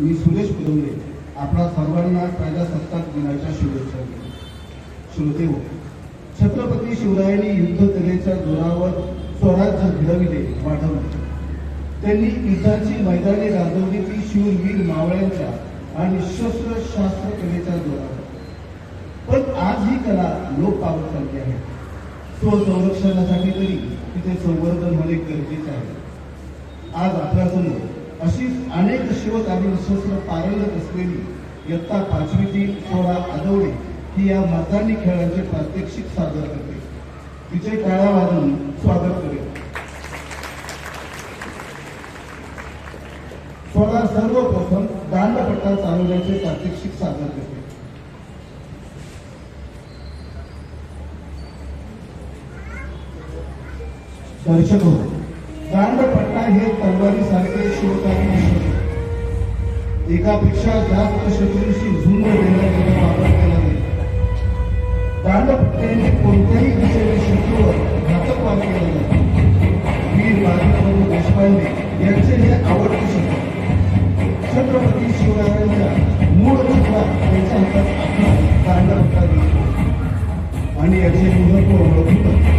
मी सुरेश पुरवले आपणा सर्वांना प्रजासत्ताक दिनाच्या शुभेच्छा श्रोते हो छत्रपती शिवरायांनी युद्धकलेच्या जोरावर स्वराज्य घडविले वाढवले. त्यांनी युद्धाची मैदानी गाजवली ती शूरवीर मावळ्यांच्या आणि शस्त्र शास्त्र कलेच्या जोरावर. पण आज ही कला लोप पावत चालली आहे. स्वसंरक्षणासाठी तरी तिचे संवर्धन होणे गरजेचे आहे. आज आपल्यासमोर अशीच अनेक शिवकालीन शस्त्र पारंगत असलेली इयत्ता पाचवीची सोळा आदवडे ही या मर्दानी खेळाचे प्रात्यक्षिक सादर करते. तिचे टाळ्या वाजून स्वागत करेल सोळा सर्वप्रथम दांडपट्टा चालवण्याचे प्रात्यक्षिक सादर करते. दर्शक हो दांडपट्टा हे तलवारीसारखे शिवकालीन शस्त्र. एकापेक्षा जास्त शत्रूंशी झुंज देण्याचा वापर केला नाही. दांडपट्ट्याने कोणत्याही दिशेने शत्रूवर घातक वाद केला नाही. वीर बाजीप्रभू देशपांडे यांचे हे आवडते शस्त्र छत्रपती शिवरायांच्या मूळ चित्रा त्यांच्या हातात आपला दांडपट्टा आणि याचे महत्त्व ओळखून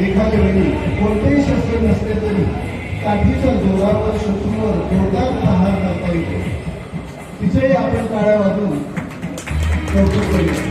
एखाद्या वेळी कोणतेही शस्त्र नसले तरी काठीच्या जोरावर शत्रूवर जोरदार प्रहार करता येतो. तिचेही आपण काळ्या वाजून कौतुक करूया.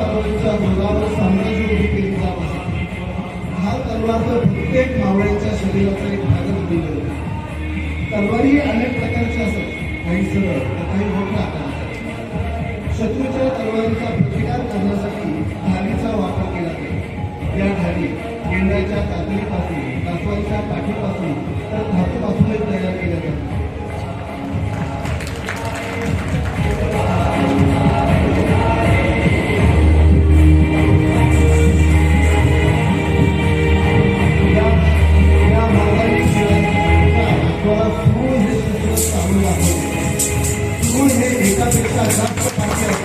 तलवारीचा ढाल साम्राज्य उभे केली जात असे हा तलवार तर प्रत्येक मावळ्याच्या शरीराचा एक भागच दिले तलवारी अनेक प्रकारच्या असत काही सरळ तर काही मोठ्या शत्रूच्या तलवारीचा प्रतिकार करण्यासाठी ढालीचा वापर केला जातो. या ढाली गेंड्याच्या कातडीपासून कासवांच्या काठीपासून तर धातूपासूनच तयार केल्या जातात. एकापेक्षा जास्त पाठी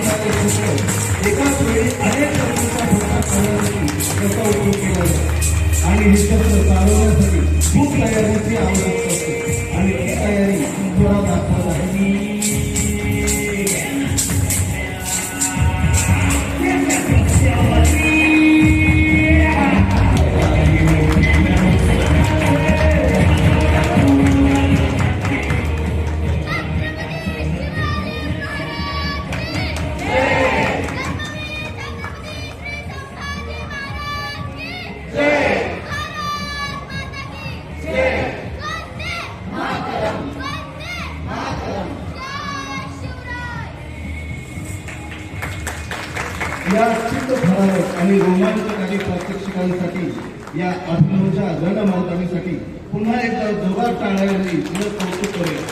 या चित्त भरावक आणि रोमांचकारी प्रात्यक्षिकांसाठी या अभिनवच्या रणमार्गासाठी पुन्हा एकदा जोरात टाळायला कौतुक करेल